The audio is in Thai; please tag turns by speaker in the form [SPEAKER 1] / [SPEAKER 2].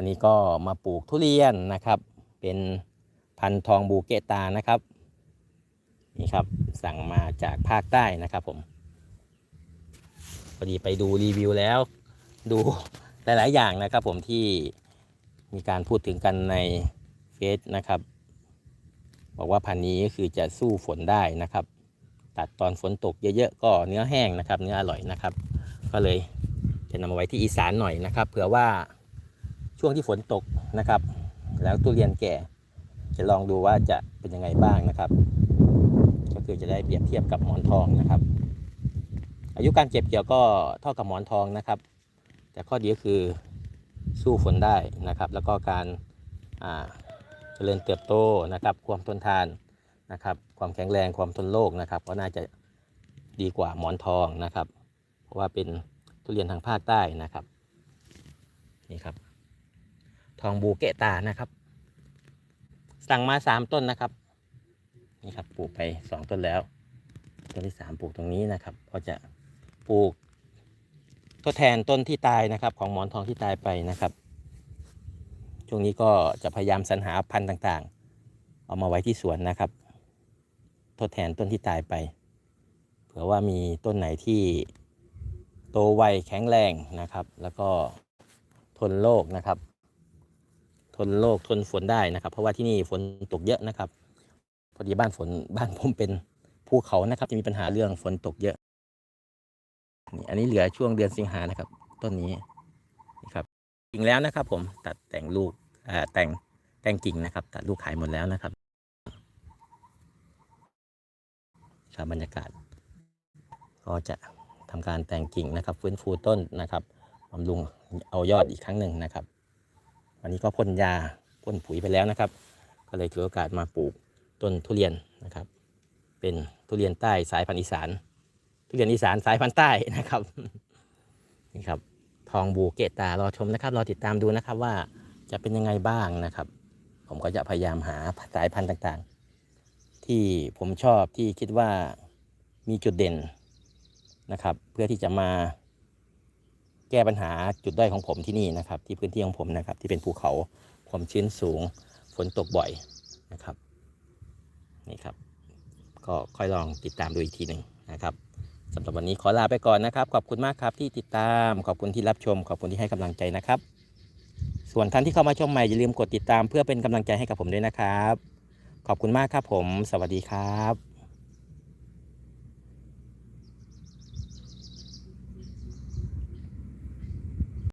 [SPEAKER 1] วันนี้ก็มาปลูกทุเรียนนะครับ เป็นพันธุ์ทองบูเกตานะครับนี่ครับสั่งมาจากภาคใต้นะครับผมพอดีไปดูรีวิวแล้ว ดูหลาย ๆ อย่างนะครับผมที่มีการพูดถึงกันในเฟซนะครับ บอกว่าพันนี้ก็คือจะสู้ฝนได้นะครับ ตัดตอนฝนตกเยอะๆก็เนื้อแห้งนะครับ เนื้ออร่อยนะครับ ก็เลยจะนำมาไว้ที่อีสานหน่อยนะครับเผื่อว่า ช่วงที่ฝนตกนะครับ แล้วทุเรียนแก่จะลองดูว่าจะเป็นยังไงบ้างนะครับ ก็คือจะได้เปรียบเทียบกับหมอนทองนะครับ อายุการเก็บเกี่ยวก็เท่ากับหมอนทองนะครับ แต่ข้อดีก็คือสู้ฝนได้นะครับ แล้วก็การเจริญเติบโตนะครับ ความทนทานนะครับ ความแข็งแรงความทนโรคนะครับ ก็น่าจะดีกว่าหมอนทองนะครับ เพราะว่าเป็นทุเรียนทางภาคใต้นะครับนี่ครับ ทองบูเกตานะครับ สั่งมาสามต้นนะครับ นี่ครับปลูกไปสองต้นแล้ว ต้นที่สามปลูกตรงนี้นะครับก็จะปลูกทดแทนต้นที่ตายนะครับ ของหมอนทองที่ตายไปนะครับ ช่วงนี้ก็จะพยายามสรรหาพันธุ์ต่างๆ เอามาไว้ที่สวนนะครับ ทดแทนต้นที่ตายไป เผื่อว่ามีต้นไหนที่โตไวแข็งแรงนะครับ แล้วก็ทนโรคนะครับ ทนโรคทนฝนได้นะครับ เพราะว่าที่นี่ฝนตกเยอะนะครับ พอดีบ้านฝนบ้านผมเป็นภูเขานะครับ จะมีปัญหาเรื่องฝนตกเยอะนี่อันนี้เหลือช่วงเดือนสิงหานะครับ ต้นนี้นี่ครับกิ่งแล้วนะครับ ผมตัดแต่งลูกแต่งแต่งกิ่งนะครับ ตัดลูกขายหมดแล้วนะครับครับบรรยากาศ ก็จะทำการแต่งกิ่งนะครับ ฟื้นฟูต้นนะครับบำรุงเอายอดอีกครั้งหนึ่งนะครับ วันนี้ก็พ่นยาพ่นปุ๋ยไปแล้วนะครับ ก็เลยถือโอกาสมาปลูกต้นทุเรียนนะครับ เป็นทุเรียนใต้สายพันธุ์อีสาน ทุเรียนอีสานสายพันธุ์ใต้นะครับนี่ครับทองบูเกตารอชมนะครับรอติดตามดูนะครับว่าจะเป็นยังไงบ้างนะครับ ผมก็จะพยายามหาสายพันธุ์ต่างๆ ที่ผมชอบที่คิดว่ามีจุดเด่นนะครับ เพื่อที่จะมา แก้ปัญหาจุดด้อยของผมที่นี่นะครับ ที่พื้นที่ของผมนะครับ ที่เป็นภูเขาความชื้นสูงฝนตกบ่อยนะครับนี่ครับ ก็ค่อยลองติดตามดูอีกทีหนึ่งนะครับสำหรับวันนี้ขอลาไปก่อนนะครับ ขอบคุณมากครับที่ติดตามขอบคุณที่รับชม ขอบคุณที่ให้กำลังใจนะครับ ส่วนท่านที่เข้ามาชมใหม่อย่าลืมกดติดตามเพื่อเป็นกำลังใจให้กับผมด้วยนะครับ ขอบคุณมากครับผม สวัสดีครับ